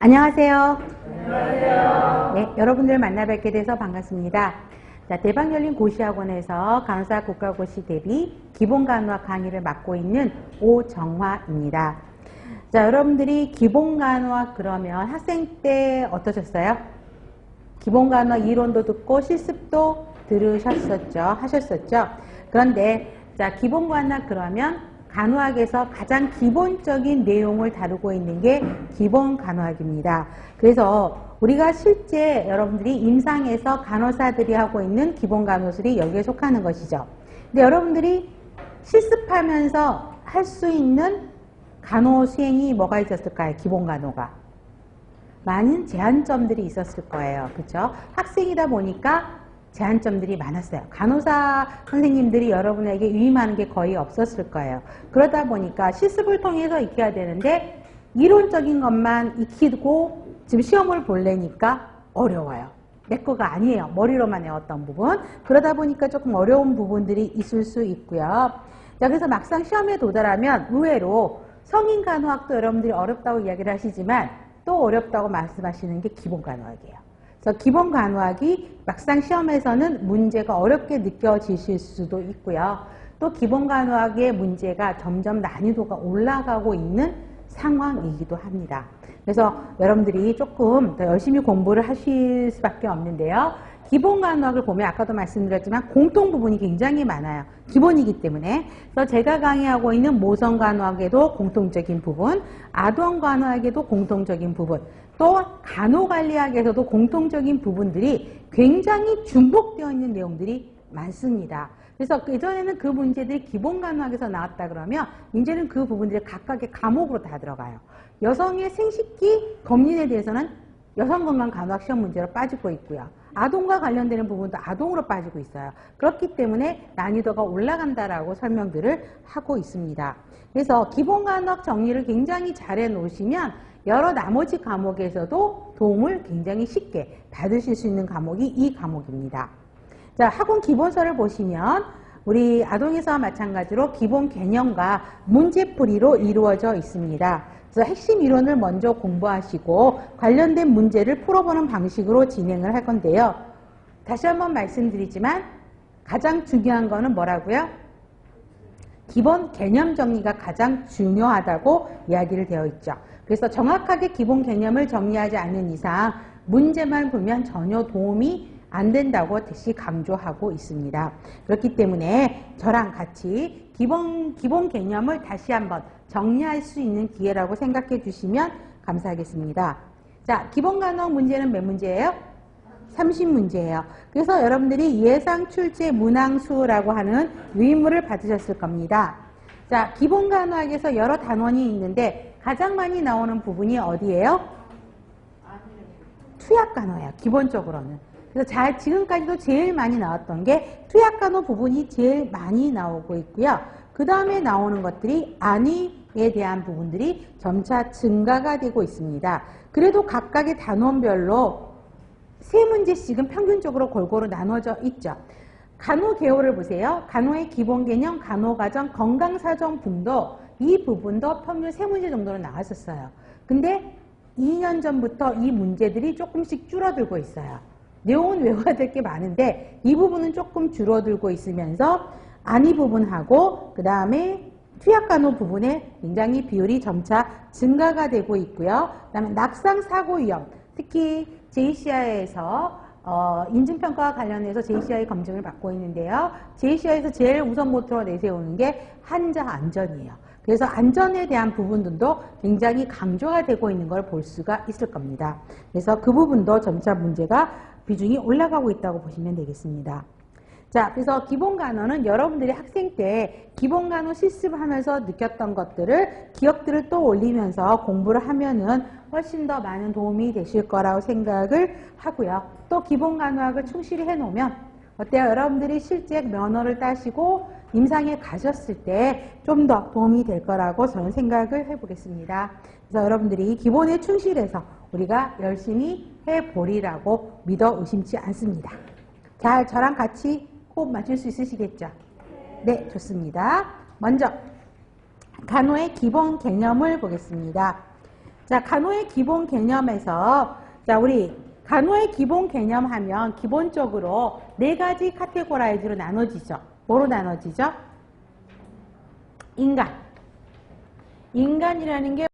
안녕하세요. 안녕하세요. 네, 여러분들 만나 뵙게 돼서 반갑습니다. 자, 대박 열린 고시학원에서 간호사 국가고시 대비 기본 간호학 강의를 맡고 있는 오정화입니다. 자, 여러분들이 기본 간호학 그러면 학생 때 어떠셨어요? 기본 간호학 이론도 듣고 실습도 들으셨었죠? 하셨었죠? 그런데 자, 기본 간호학 그러면 간호학에서 가장 기본적인 내용을 다루고 있는 게 기본 간호학입니다. 그래서 우리가 실제 여러분들이 임상에서 간호사들이 하고 있는 기본 간호술이 여기에 속하는 것이죠. 근데 여러분들이 실습하면서 할 수 있는 간호 수행이 뭐가 있었을까요? 기본 간호가. 많은 제한점들이 있었을 거예요. 그렇죠? 학생이다 보니까 제한점들이 많았어요. 간호사 선생님들이 여러분에게 위임하는 게 거의 없었을 거예요. 그러다 보니까 실습을 통해서 익혀야 되는데 이론적인 것만 익히고 지금 시험을 볼래니까 어려워요. 내 거가 아니에요. 머리로만 외웠던 부분. 그러다 보니까 조금 어려운 부분들이 있을 수 있고요. 자, 그래서 막상 시험에 도달하면 의외로 성인 간호학도 여러분들이 어렵다고 이야기를 하시지만 또 어렵다고 말씀하시는 게 기본 간호학이에요. 그래서 기본 간호학이 막상 시험에서는 문제가 어렵게 느껴지실 수도 있고요. 또 기본 간호학의 문제가 점점 난이도가 올라가고 있는 상황이기도 합니다. 그래서 여러분들이 조금 더 열심히 공부를 하실 수밖에 없는데요. 기본 간호학을 보면 아까도 말씀드렸지만 공통 부분이 굉장히 많아요. 기본이기 때문에. 그래서 제가 강의하고 있는 모성 간호학에도 공통적인 부분, 아동 간호학에도 공통적인 부분, 또 간호관리학에서도 공통적인 부분들이 굉장히 중복되어 있는 내용들이 많습니다. 그래서 예전에는 그 문제들이 기본 간호학에서 나왔다 그러면 이제는 그 부분들이 각각의 과목으로 다 들어가요. 여성의 생식기 검진에 대해서는 여성건강간호학 시험 문제로 빠지고 있고요. 아동과 관련되는 부분도 아동으로 빠지고 있어요. 그렇기 때문에 난이도가 올라간다라고 설명들을 하고 있습니다. 그래서 기본간호학 정리를 굉장히 잘 해 놓으시면 여러 나머지 과목에서도 도움을 굉장히 쉽게 받으실 수 있는 과목이 이 과목입니다. 자, 학원 기본서를 보시면 우리 아동에서와 마찬가지로 기본 개념과 문제풀이로 이루어져 있습니다. 그래서 핵심 이론을 먼저 공부하시고 관련된 문제를 풀어보는 방식으로 진행을 할 건데요. 다시 한번 말씀드리지만 가장 중요한 거는 뭐라고요? 기본 개념 정리가 가장 중요하다고 이야기를 되어 있죠. 그래서 정확하게 기본 개념을 정리하지 않는 이상 문제만 보면 전혀 도움이 안 된다고 다시 강조하고 있습니다. 그렇기 때문에 저랑 같이 기본, 기본 개념을 다시 한번 정리할 수 있는 기회라고 생각해 주시면 감사하겠습니다. 자, 기본 간호 문제는 몇 문제예요? 30문제예요. 그래서 여러분들이 예상 출제 문항수라고 하는 위임물을 받으셨을 겁니다. 자, 기본 간호학에서 여러 단원이 있는데 가장 많이 나오는 부분이 어디예요? 투약 간호예요. 기본적으로는. 그래서 잘 지금까지도 제일 많이 나왔던 게 투약 간호 부분이 제일 많이 나오고 있고요. 그 다음에 나오는 것들이 안위에 대한 부분들이 점차 증가가 되고 있습니다. 그래도 각각의 단원별로 세 문제씩은 평균적으로 골고루 나눠져 있죠. 간호 개요를 보세요. 간호의 기본 개념, 간호 과정, 건강 사정 분도 이 부분도 평균 세 문제 정도로 나왔었어요. 근데 2년 전부터 이 문제들이 조금씩 줄어들고 있어요. 내용은 외워야 될 게 많은데 이 부분은 조금 줄어들고 있으면서 안위 부분하고 그 다음에 투약간호 부분에 굉장히 비율이 점차 증가가 되고 있고요. 그 다음에 낙상 사고 위험 특히 JCI에서 어, 인증평가와 관련해서 JCI 검증을 받고 있는데요. JCI에서 제일 우선 모토로 내세우는 게 환자 안전이에요. 그래서 안전에 대한 부분들도 굉장히 강조가 되고 있는 걸 볼 수가 있을 겁니다. 그래서 그 부분도 점차 문제가 비중이 올라가고 있다고 보시면 되겠습니다. 자, 그래서 기본 간호는 여러분들이 학생 때 기본 간호 실습하면서 느꼈던 것들을 기억들을 또 올리면서 공부를 하면은 훨씬 더 많은 도움이 되실 거라고 생각을 하고요. 또 기본 간호학을 충실히 해 놓으면 어때요? 여러분들이 실제 면허를 따시고 임상에 가셨을 때 좀 더 도움이 될 거라고 저는 생각을 해 보겠습니다. 그래서 여러분들이 기본에 충실해서 우리가 열심히 해보리라고 믿어 의심치 않습니다. 잘 저랑 같이 호흡 맞출 수 있으시겠죠? 네, 좋습니다. 먼저 간호의 기본 개념을 보겠습니다. 자, 간호의 기본 개념에서 자, 우리 간호의 기본 개념 하면 기본적으로 네 가지 카테고라이즈로 나눠지죠. 뭐로 나눠지죠? 인간. 인간이라는 게